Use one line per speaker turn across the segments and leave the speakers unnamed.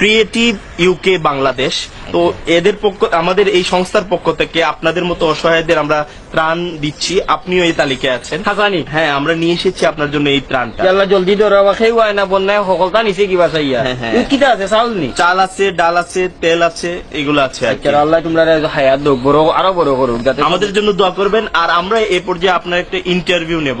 creative UK Bangladesh তো এদের পক্ষ আমাদের এই সংস্থার পক্ষ থেকে আপনাদের মতো অসহায়দের আমরা ত্রাণ দিচ্ছি। আপনিও এই তালিকায় আছেন।
হাসানি
হ্যাঁ আমরা নিয়ে এসেছি আপনার জন্য এই ত্রাণটা।
ইয়াল্লা জলদি ধরা খেয়ে ওয়াই না বন্যায় সকলটা নিচে কি চাইয়া
হ্যাঁ, হ্যাঁ।
ই কিটা আছে চাউল নি
চাল আছে ডাল আছে তেল আছে এগুলো আছে আর কি।
আচ্ছা আল্লাহ তোমরা হায়াত দোক বড় আরও বড় করুক
আমাদের জন্য দোয়া করবেন। আর আমরা এ পর্যায়ে আপনার একটা ইন্টারভিউ নেব।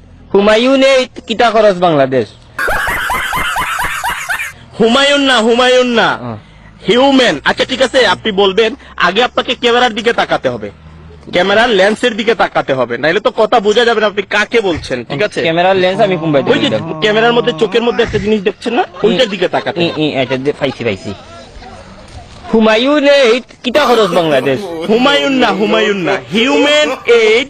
হুমায়ুনে কিটা খরচ বাংলাদেশ?
হুমায়ুন না হুমায়ুন না। হিউম্যান আচ্ছা ঠিক আছে আপনি বলবেন আগে আপনাকে ক্যামেরার দিকে তাকাতে হবে। ক্যামেরার লেন্সের দিকে তাকাতে হবে। নাইলে তো কথা বোঝা যাবে না আপনি কাকে বলছেন ঠিক আছে?
ক্যামেরার লেন্স আমি কুম্বাই
ওই যে ক্যামেরার মধ্যে চোখের মধ্যে একটা জিনিস দেখছেন না? ওইটার দিকে তাকাতে।
এটা পাইছি পাইছি। হুমায়ুনে কিতা খরচ বাংলাদেশ?
হুমায়ুন না হুমায়ুন না। Human aid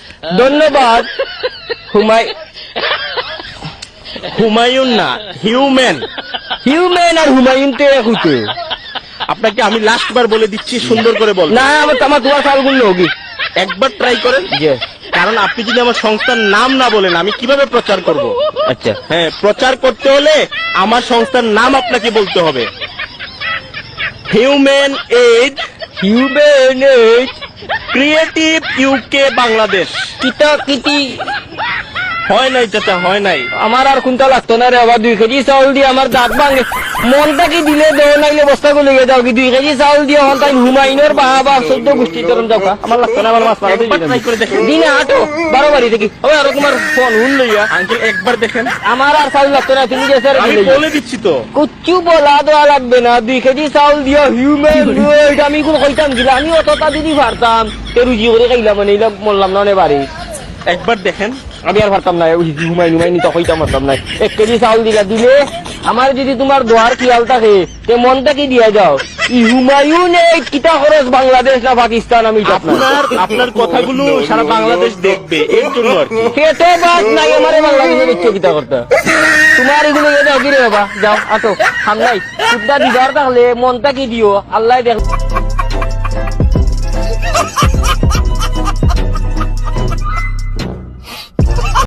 ধন্যবাদ। হুমাই
হুমায়ুন না হিউম্যান
হিউম্যান আর হুমায়ুন তে হুতে
আপনাকে আমি লাস্ট বার বলে দিচ্ছি সুন্দর করে বল
না আমার আমার চাউলগুলো হোগি
একবার ট্রাই করেন।
যে
কারণ আপনি যদি আমার সংস্থার নাম না বলেন আমি কীভাবে প্রচার করব?
আচ্ছা।
হ্যাঁ প্রচার করতে হলে আমার সংস্থার নাম আপনাকে বলতে হবে। Human aid
human aid
creative UK Bangladesh
কিতা কিতি
হয় নাই চাচা হয় নাই।
আমার আর কোনটা লাগতো না রে আবার দুই কেজি চাউল দিয়ে আমার দাঁত ভাঙে। মনটা কি দিলে দেও নাইলে বস্তা গুলো যাও কি? দুই কেজি চাউল দিয়ে হন তাই হুমায়ুনের বাহা বা চোদ্দ গোষ্ঠী তরম যাও। আমার লাগতো না আমার মাছ মারা। দিনে আটো বারো বাড়ি দেখি। ওই আর তোমার ফোন হুন লইয়া।
আঙ্কেল একবার দেখেন।
আমার আর চাউল লাগতো না তুমি স্যার
আমি বলে দিচ্ছি তো।
কুচ্ছু বলা দেওয়া লাগবে না দুই কেজি চাউল দিয়া হিউম্যান আমি কোনো কইতাম ছিল আমি অতটা যদি পারতাম। তে রুজি করে খাইলাম মানে মরলাম না নে বাড়ি।
একবার দেখেন।
আমি আর পারতাম না ওই হুমাই নুমাই নিতে কইতাম পারতাম না এক কেজি চাউল দিলা দিলে আমার যদি তোমার দোয়ার খেয়াল থাকে তে মনটা কি দিয়া যাও? হুমায়ুন এই কিতা খরচ বাংলাদেশ না পাকিস্তান আমি।
আপনার আপনার কথাগুলো সারা বাংলাদেশ দেখবে এর জন্য আর কি।
পেটে বাদ নাই আমারে বাংলাদেশে দেখছ কিতা করতে? তোমার এগুলো এ যাও কি রে বাবা যাও আটো সামলাই দিবার তাহলে মনটা কি দিও? আল্লাহ দেখ